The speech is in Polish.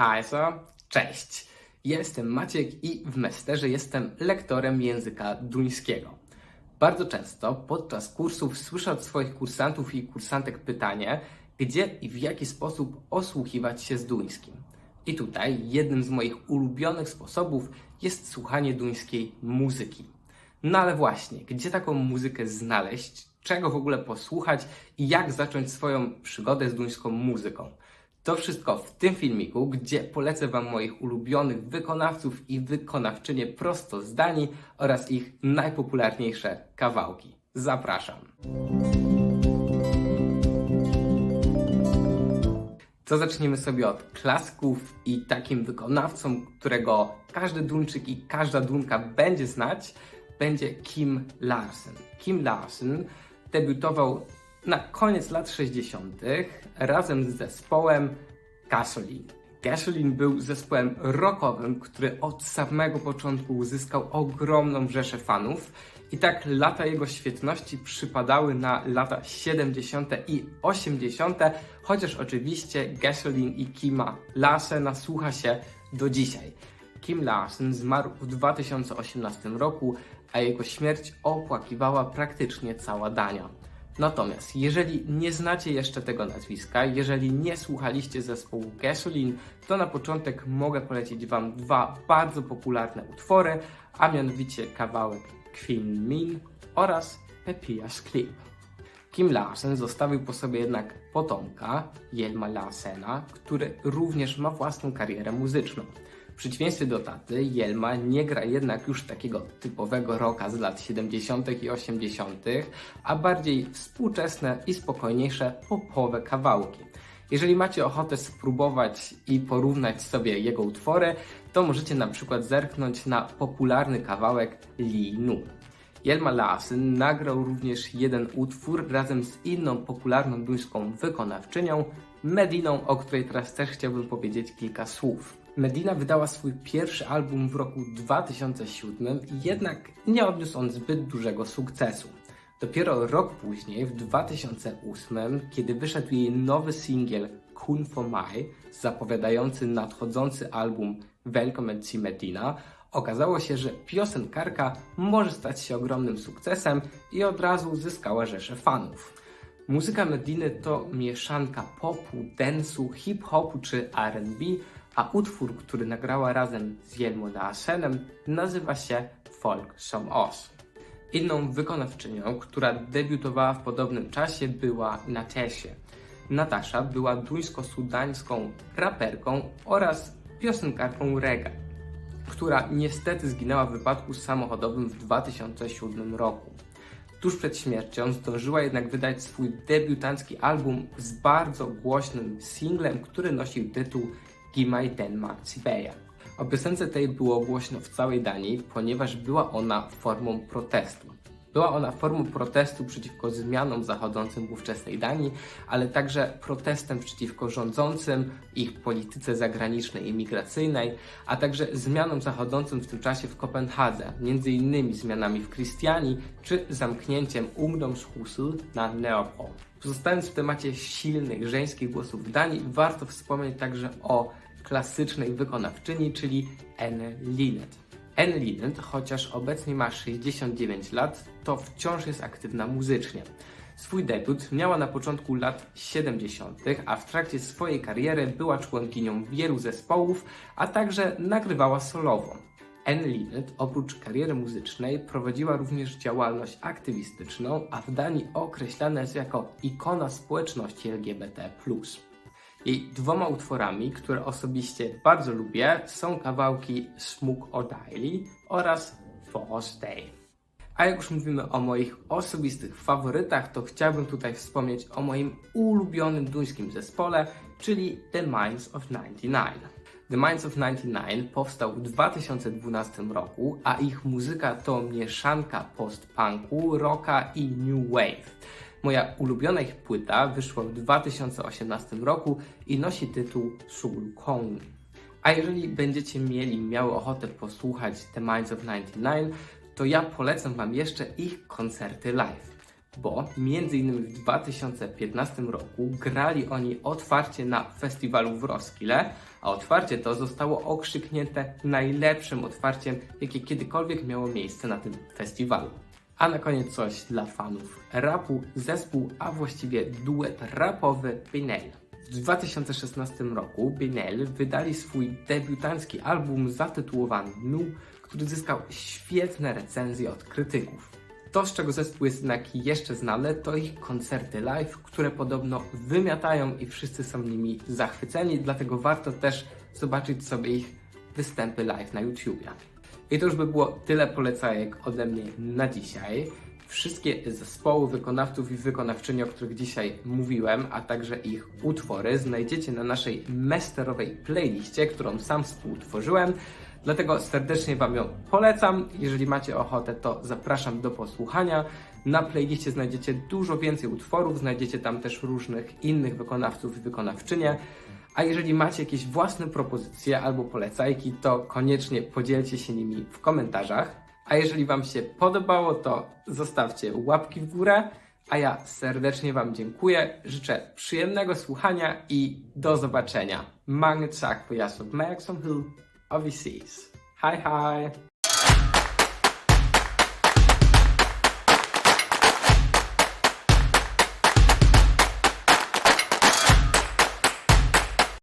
Hejso, cześć. Jestem Maciek i w Mesterze jestem lektorem języka duńskiego. Bardzo często podczas kursów słyszę od swoich kursantów i kursantek pytanie, gdzie i w jaki sposób osłuchiwać się z duńskim. I tutaj jednym z moich ulubionych sposobów jest słuchanie duńskiej muzyki. No ale właśnie, gdzie taką muzykę znaleźć, czego w ogóle posłuchać i jak zacząć swoją przygodę z duńską muzyką? To wszystko w tym filmiku, gdzie polecę Wam moich ulubionych wykonawców i wykonawczynie prosto z Danii oraz ich najpopularniejsze kawałki. Zapraszam. To zaczniemy sobie od klasków i takim wykonawcą, którego każdy Duńczyk i każda Dunka będzie znać, będzie Kim Larsen. Kim Larsen debiutował na koniec lat 60. razem z zespołem Gasoline. Gasoline był zespołem rockowym, który od samego początku uzyskał ogromną rzeszę fanów. I tak lata jego świetności przypadały na lata 70. i 80., chociaż oczywiście Gasoline i Kima Larsena słucha się do dzisiaj. Kim Larsen zmarł w 2018 roku, a jego śmierć opłakiwała praktycznie cała Dania. Natomiast jeżeli nie znacie jeszcze tego nazwiska, jeżeli nie słuchaliście zespołu Gasoline, to na początek mogę polecić Wam dwa bardzo popularne utwory, a mianowicie kawałek Queen Min oraz Pepia's Clip. Kim Larsen zostawił po sobie jednak potomka, Jelma Larsena, który również ma własną karierę muzyczną. Przeciwieństwie do taty, Jelma nie gra jednak już takiego typowego rocka z lat 70. i 80., a bardziej współczesne i spokojniejsze popowe kawałki. Jeżeli macie ochotę spróbować i porównać sobie jego utwory, to możecie na przykład zerknąć na popularny kawałek Lee Nu. Jelma Larsen nagrał również jeden utwór razem z inną popularną duńską wykonawczynią, Mediną, o której teraz też chciałbym powiedzieć kilka słów. Medina wydała swój pierwszy album w roku 2007, jednak nie odniósł on zbyt dużego sukcesu. Dopiero rok później, w 2008, kiedy wyszedł jej nowy singiel Kun for Mai, zapowiadający nadchodzący album Welcome to Medina, okazało się, że piosenkarka może stać się ogromnym sukcesem i od razu zyskała rzeszę fanów. Muzyka Mediny to mieszanka popu, dance'u, hip-hopu czy R&B, a utwór, który nagrała razem z Jelmo Larsenem nazywa się Folk Som Os. Inną wykonawczynią, która debiutowała w podobnym czasie była Natesie. Natasza była duńsko-sudańską raperką oraz piosenkarką reggae, która niestety zginęła w wypadku samochodowym w 2007 roku. Tuż przed śmiercią zdążyła jednak wydać swój debiutancki album z bardzo głośnym singlem, który nosił tytuł Gimai Denmark Siberia. O piosence tej było głośno w całej Danii, ponieważ była ona formą protestu. Była ona formą protestu przeciwko zmianom zachodzącym w ówczesnej Danii, ale także protestem przeciwko rządzącym, ich polityce zagranicznej i migracyjnej, a także zmianom zachodzącym w tym czasie w Kopenhadze, innymi zmianami w Christianii czy zamknięciem Ungdomshuset na Neopol. Pozostając w temacie silnych żeńskich głosów w Danii, warto wspomnieć także o klasycznej wykonawczyni, czyli Anne Linnet. Anne chociaż obecnie ma 69 lat, to wciąż jest aktywna muzycznie. Swój debiut miała na początku lat 70., a w trakcie swojej kariery była członkinią wielu zespołów, a także nagrywała solowo. Anne Linnet oprócz kariery muzycznej prowadziła również działalność aktywistyczną, a w Danii określana jest jako ikona społeczności LGBT. Jej dwoma utworami, które osobiście bardzo lubię, są kawałki Smug O'Daily oraz Force Day. A jak już mówimy o moich osobistych faworytach, to chciałbym tutaj wspomnieć o moim ulubionym duńskim zespole, czyli The Minds of 99. The Minds of 99 powstał w 2012 roku, a ich muzyka to mieszanka post-punku, rocka i new wave. Moja ulubiona ich płyta wyszła w 2018 roku i nosi tytuł Sul Kong. A jeżeli będziecie mieli, miały ochotę posłuchać The Minds of 99, to ja polecam Wam jeszcze ich koncerty live. bo innymi w 2015 roku grali oni otwarcie na festiwalu w Roskilde, a otwarcie to zostało okrzyknięte najlepszym otwarciem, jakie kiedykolwiek miało miejsce na tym festiwalu. A na koniec coś dla fanów rapu, zespół, a właściwie duet rapowy Binel. W 2016 roku Binel wydali swój debiutancki album zatytułowany Nu, który zyskał świetne recenzje od krytyków. To, z czego zespół jest jednak jeszcze znany, to ich koncerty live, które podobno wymiatają i wszyscy są nimi zachwyceni, dlatego warto też zobaczyć sobie ich występy live na YouTubie. I to już by było tyle polecajek ode mnie na dzisiaj. Wszystkie zespoły wykonawców i wykonawczyni, o których dzisiaj mówiłem, a także ich utwory znajdziecie na naszej masterowej playliście, którą sam współtworzyłem. Dlatego serdecznie Wam ją polecam. Jeżeli macie ochotę, to zapraszam do posłuchania. Na playliście znajdziecie dużo więcej utworów, znajdziecie tam też różnych innych wykonawców i wykonawczynie. A jeżeli macie jakieś własne propozycje albo polecajki, to koniecznie podzielcie się nimi w komentarzach. A jeżeli Wam się podobało, to zostawcie łapki w górę. A ja serdecznie Wam dziękuję, życzę przyjemnego słuchania i do zobaczenia. Mange tak for jeres opmærksomhed, og vi ses. Hej!